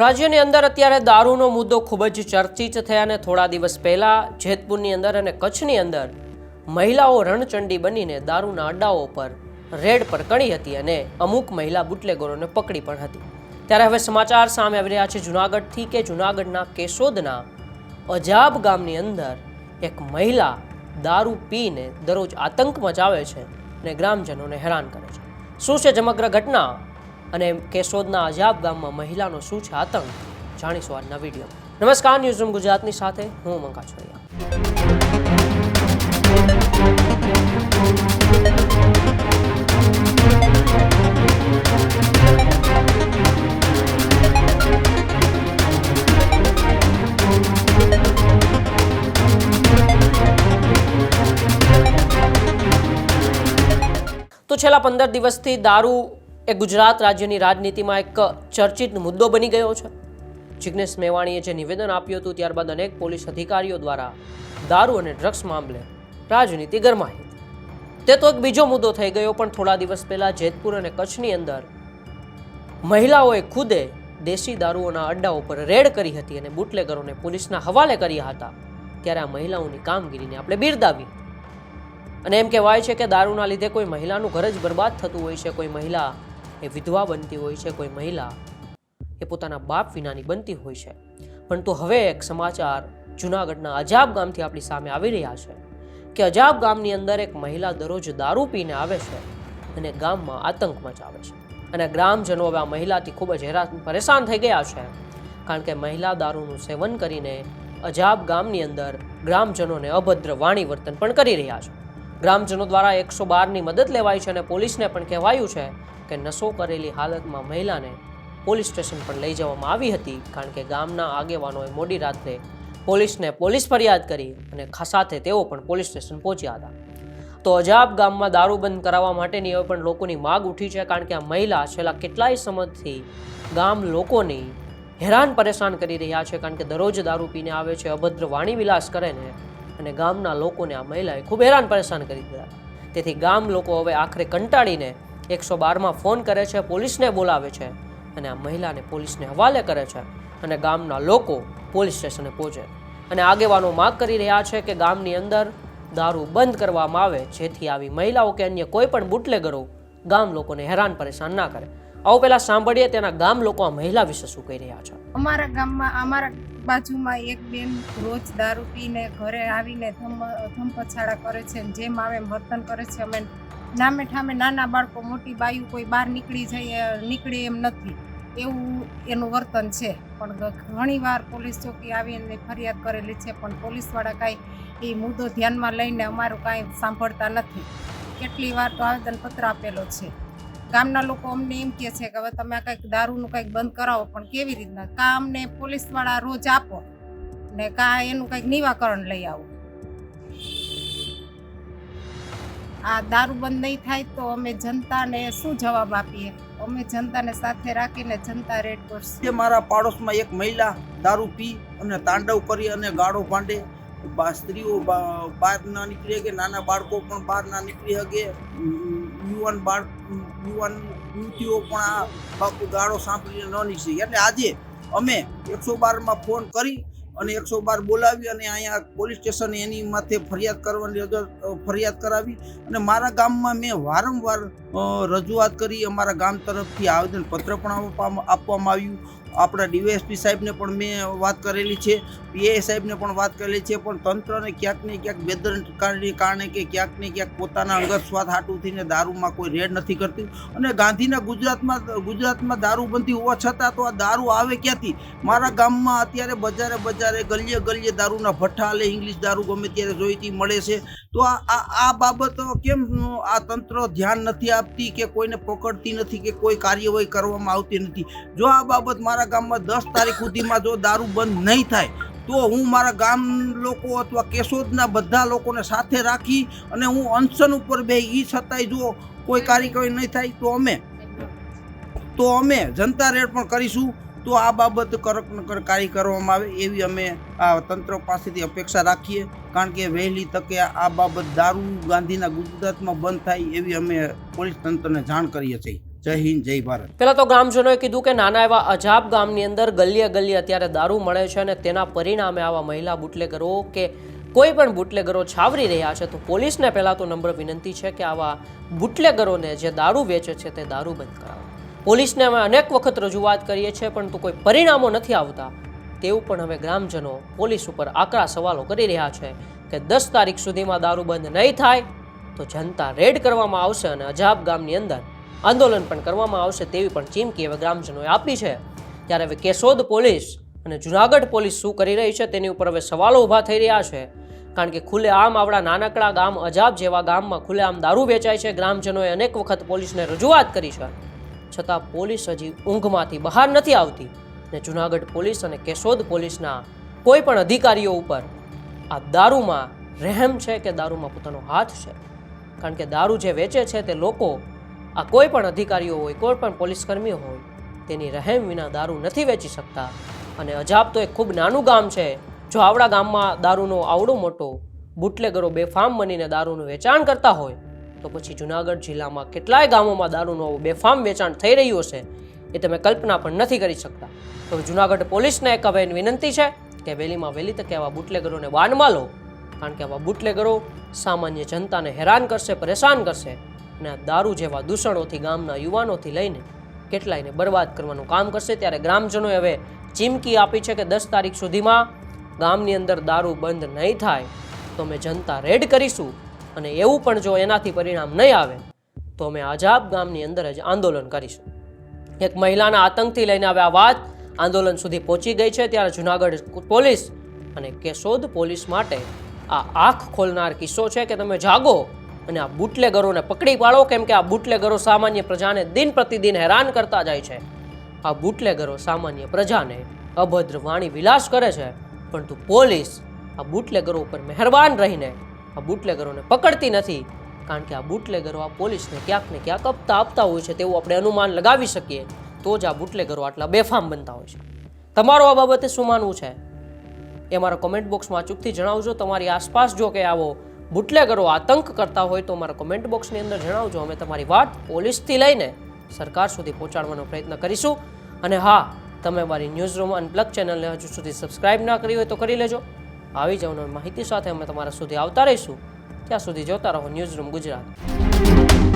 રાજ્યની અંદર અત્યારે દારૂનો મુદ્દો ખૂબ જ ચર્ચિત થયા અને થોડા દિવસ પહેલાં જેતપુરની અંદર અને કચ્છની અંદર મહિલાઓ રણચંડી બનીને દારૂના અડ્ડાઓ પર રેડ પર કણી હતી અને અમુક મહિલા બુટલેગોરોને પકડી પણ હતી. ત્યારે હવે સમાચાર સામે આવી રહ્યા છે. જુનાગઢથી કે જુનાગઢના કેશોદના અજાબ ગામની અંદર એક મહિલા દારૂ પીને દરરોજ આતંક મચાવે છે અને ગ્રામજનોને હેરાન કરે છે. શું છે સમગ્ર ઘટના? અને કેશોદના અજાબ ગામમાં મહિલાનો શું છે આતંક? જાણીશું આજના વીડિયો. નમસ્કાર, ન્યૂઝરૂમ ગુજરાતની સાથે હું મંગા છોડિયા તો છેલ્લા પંદર દિવસથી દારૂ એ ગુજરાત રાજ્યની રાજનીતિમાં એક ચર્ચિત મુદ્દો બની ગયો છે. જિગ્નેશ મેવાણીએ જે નિવેદન આપ્યું હતું ત્યારબાદ અનેક પોલીસ અધિકારીઓ દ્વારા દારૂ અને ડ્રગ્સ મામલે રાજનીતિ ગરમાઈ. તે તો એક બીજો મુદ્દો થઈ ગયો, પણ થોડા દિવસ પહેલા જેતપુર અને કચ્છની અંદર મહિલાઓએ ખુદે દેશી દારૂઓના અડ્ડાઓ પર રેડ કરી હતી અને બુટલેગરોને પોલીસના હવાલે કર્યા હતા. ત્યારે આ મહિલાઓની કામગીરીને આપણે બિરદાવી. અને એમ કહેવાય છે કે દારૂના લીધે કોઈ મહિલાનું ઘર જ બરબાદ થતું હોય છે, કોઈ મહિલા એ વિધવા બનતી હોય છે, કોઈ મહિલા, એ પોતાના બાપ વિનાની બનતી હોય છે. પરંતુ હવે એક સમાચાર જુનાગઢના અજાબ ગામથી આપણી સામે આવી રહ્યા છે કે અજાબ ગામની અંદર એક મહિલા દરરોજ દારૂ પીને આવે છે અને ગામમાં આતંક મચાવે છે. અને ગ્રામજનો હવે આ મહિલાથી ખૂબ જ હેરાન, પરેશાન થઈ ગયા છે. કારણ કે મહિલા દારૂનું સેવન કરીને અજાબ ગામની અંદર ગ્રામજનોને અભદ્ર વાણી વર્તન પણ કરી રહ્યા છે. ગ્રામજનો દ્વારા એકસો બારની મદદ લેવાઈ છે અને પોલીસને પણ કહેવાયું છે કે નશો કરેલી હાલતમાં મહિલાને પોલીસ સ્ટેશન પર લઈ જવામાં આવી હતી કારણ કે ગામના આગેવાનોએ મોડી રાત્રે પોલીસને પોલીસ ફરિયાદ કરી અને સાથે તેઓ પણ પોલીસ સ્ટેશન પહોંચ્યા હતા. તો અજાબ ગામમાં દારૂ બંધ કરાવવા માટેની હવે પણ લોકોની માગ ઉઠી છે કારણ કે આ મહિલા છેલ્લા કેટલાય સમયથી ગામ લોકોની હેરાન પરેશાન કરી રહ્યા છે કારણ કે દરરોજ દારૂ પીને આવે છે, અભદ્ર વાણી વિલાસ કરે ને અને ગામના લોકોને આ મહિલાએ ખૂબ હેરાન પરેશાન કરી દીધા. તેથી ગામ લોકો હવે આખરે કંટાળીને એકસો બારમાં ફોન કરે છે, પોલીસને બોલાવે છે અને આ મહિલાને પોલીસને હવાલે કરે છે અને ગામના લોકો પોલીસ સ્ટેશને પહોંચે. અને આગેવાનો માગ કરી રહ્યા છે કે ગામની અંદર દારૂ બંધ કરવામાં આવે, જેથી આવી મહિલાઓ કે અન્ય કોઈ પણ બુટલેગરો ગામ લોકોને હેરાન પરેશાન ના કરે. આવો પહેલા સાંભળીએ, તેના ગામ લોકો આ મહિલા વિશે શું કહી રહ્યા છે? અમારા ગામમાં, અમારા બાજુમાં એક બેન રોજ દારૂ પીને ઘરે આવીને ધમ, ધમપછાડા કરે છે જેમ આવે એમ વર્તન કરે છે. અમે નામે ઠામે નાના બાળકો, મોટી બાયું કોઈ બહાર નીકળી જાય નીકળે એમ નથી. એવું એનું વર્તન છે. પણ ઘણીવાર પોલીસ ચોકી આવીને ફરિયાદ કરેલી છે, પણ પોલીસવાળા કાંઈ એ મુદ્દો ધ્યાનમાં લઈને અમારું કાંઈ સાંભળતા નથી. કેટલી વાર તો આવેદનપત્ર આપેલો છે. ગામના લોકો અમને એમ કહે છે કે હવે તમે આ કંઈક દારૂનું કંઈક બંધ કરાવો, પણ કેવી રીતના? કાં અમને પોલીસવાળા રોજ આપો ને કાં એનું કંઈક નિવાકરણ લઈ આવો? આ દારૂ બંધ નહીં થાય તો અમે જનતાને શું જવાબ આપીએ? અમે જનતાને સાથે રાખીને જનતા રેડ કરશું મારા પાડોશમાં એક મહિલા દારૂ પી અને તાંડવ કરી અને ગાળો ભાંડે. સ્ત્રીઓ બહાર ના નીકળી શકે નાના બાળકો પણ બહાર ના નીકળી શકે. યુવાન બાળ, યુવાન યુવતીઓ પણ આ બાપુ ગાળો સાંભળીને ન નીકળી. એટલે આજે અમે એકસો બારમાં ફોન કરી અને એકસો બાર બોલાવી અને અહીંયા પોલીસ સ્ટેશન એની માથે ફરિયાદ કરવાની ફરિયાદ કરાવી. અને મારા ગામમાં મેં વારંવાર રજૂઆત કરી. અમારા ગામ તરફથી આવેદનપત્ર પણ આપવામાં આપવામાં આવ્યું. આપણા ડીવાયએસપી સાહેબને પણ મેં વાત કરેલી છે, પીઆઈ સાહેબને પણ વાત કરેલી છે, પણ તંત્રને ક્યાંક ને ક્યાંક બેદરકારીને કારણે કે ક્યાંક ને ક્યાંક પોતાના અંગત સ્વાદ હાટું થઈને દારૂમાં કોઈ રેડ નથી કરતી. અને ગાંધીના ગુજરાતમાં ગુજરાતમાં દારૂ બંધી હોવા છતાં તો આ દારૂ આવે ક્યાંથી? મારા ગામમાં અત્યારે બજારે બજારે ગલીએ ગલીએ દારૂના ભઠ્ઠા લે ઇંગ્લિશ દારૂ ગમે ત્યારે જોઈતી મળે છે. તો આ આ બાબત કેમ આ તંત્ર ધ્યાન નથી આપતી કે કોઈને પકડતી નથી કે કોઈ કાર્યવાહી કરવામાં આવતી નથી? જો આ બાબત મારા ગામમાં દસ તારીખ સુધીમાં જો દારૂ બંધ નહીં થાય, તો હું મારા ગામ લોકો અથવા કેશોદના બધા લોકોને સાથે રાખી અને હું અનશન ઉપર બે એ છતાંય જો કોઈ કાર્યક્રમ નહીં થાય, તો અમે તો અમે જનતા રેડ પણ કરીશું. તો આ બાબત કડક કાર્ય કરવામાં આવે એવી અમે આ તંત્ર પાસેથી અપેક્ષા રાખીએ. કારણ કે વહેલી તકે આ બાબત દારૂ ગાંધીના ગુજરાતમાં બંધ થાય એવી અમે પોલીસ તંત્રને જાણ કરીએ છીએ. જય હિન્દ, જય ભારત. પહેલાં તો ગ્રામજનોએ કીધું કે નાના એવા અજાબ ગામની અંદર ગલીએ ગલીએ અત્યારે દારૂ મળે છે અને તેના પરિણામે આવા મહિલા બુટલેગરો કે કોઈ પણ બુટલેગરો છાવરી રહ્યા છે, તો પોલીસને પહેલાં તો નમ્ર વિનંતી છે કે આવા બુટલેગરોને જે દારૂ વેચે છે તે દારૂ બંધ કરાવો. પોલીસને અમે અનેક વખત રજૂઆત કરીએ છીએ પરંતુ કોઈ પરિણામો નથી આવતા. તેવું પણ હવે ગ્રામજનો પોલીસ ઉપર આકરા સવાલો કરી રહ્યા છે કે દસ તારીખ સુધીમાં દારૂ બંધ નહીં થાય, તો જનતા રેડ કરવામાં આવશે અને અજાબ ગામની અંદર આંદોલન પણ કરવામાં આવશે તેવી પણ ચીમકી હવે ગ્રામજનોએ આપી છે. ત્યારે હવે કેશોદ પોલીસ અને જુનાગઢ પોલીસ શું કરી રહી છે તેની ઉપર હવે સવાલો ઊભા થઈ રહ્યા છે. કારણ કે ખુલ્લે આમ આવડા નાનકડા ગામ અજાબ જેવા ગામમાં ખુલ્લે આમ દારૂ વેચાય છે. ગ્રામજનોએ અનેક વખત પોલીસને રજૂઆત કરી છે. છતાં પોલીસ હજી ઊંઘમાંથી બહાર નથી આવતી ને જુનાગઢ પોલીસ અને કેશોદ પોલીસના કોઈ પણ અધિકારીઓ ઉપર આ દારૂમાં રહેમ છે કે દારૂમાં પોતાનો હાથ છે? કારણ કે દારૂ જે વેચે છે તે લોકો આ કોઈ પણ અધિકારીઓ હોય, કોઈ પણ પોલીસ કર્મીઓ હોય, તેની રહેમ વિના દારૂ નથી વેચી શકતા. અને અજાબ તો એક ખૂબ નાનું ગામ છે. જો આવડા ગામમાં દારૂનો આવડો મોટો બુટલેગરો બેફામ બનીને દારૂનું વેચાણ કરતા હોય, તો પછી જુનાગઢ જિલ્લામાં કેટલાય ગામોમાં દારૂનું બેફામ વેચાણ થઈ રહ્યું હશે, એ તમે કલ્પના પણ નથી કરી શકતા. તો જુનાગઢ પોલીસને એક હવે વિનંતી છે કે વહેલીમાં વહેલી તકે આવા બુટલેગરોને બાનમાં લો, કારણ કે આવા બુટલેગરો સામાન્ય જનતાને હેરાન કરશે, પરેશાન કરશે. અને દારૂ જેવા દૂષણોથી ગામના યુવાનોથી લઈને કેટલાયને બરબાદ કરવાનું કામ કરશે ત્યારે ગ્રામજનોએ હવે ચીમકી આપી છે કે દસ તારીખ સુધીમાં ગામની અંદર દારૂ બંધ નહીં થાય તો અમે જનતા રેડ કરીશું અને એવું પણ જો એનાથી પરિણામ નહીં આવે તો અમે આજાબ ગામની અંદર જ આંદોલન કરીશું. એક મહિલાના આતંકથી લઈને હવે આ વાત આંદોલન સુધી પહોંચી ગઈ છે ત્યારે જુનાગઢ પોલીસ અને કેશોદ પોલીસ માટે આ આંખ ખોલનાર કિસ્સો છે કે તમે જાગો અને આ બુટલેગરોને પકડી પાડો, કેમ કે આ બુટલેગરો સામાન્ય પ્રજાને દિન પ્રતિદિન હેરાન કરતા જાય છે. આ બુટલેગરો સામાન્ય પ્રજાને અભદ્ર વાણી વિલાસ કરે છે, પરંતુ પોલીસ આ બુટલેગરો ઉપર મહેરબાન રહીને આ બુટલેગરોને પકડતી નથી. કારણ કે આ બુટલેગરો આ પોલીસને ક્યાંક ને ક્યાંક આપતા આપતા હોય છે તેવું આપણે અનુમાન લગાવી શકીએ, તો જ આ બુટલેગરો આટલા બેફામ બનતા હોય છે. તમારો આ બાબતે શું માનવું છે? એ મારા કોમેન્ટ બોક્સમાં અચૂકથી જણાવજો. તમારી આસપાસ જો કે આવો બુટલેગરો આતંક કરતા હોય તો અમારા કોમેન્ટ બોક્સની અંદર જણાવજો. અમે તમારી વાત પોલીસથી લઈને સરકાર સુધી પહોંચાડવાનો પ્રયત્ન કરીશું. અને હા, તમે મારી ન્યૂઝ રૂમ અનપ્લગ ચેનલને હજુ સુધી સબસ્ક્રાઇબ ના કરી હોય તો કરી લેજો. આવી જ માહિતી સાથે અમે તમારા સુધી આવતા રહીશું. ત્યાં સુધી જોતા રહો ન્યૂઝ રૂમ ગુજરાત.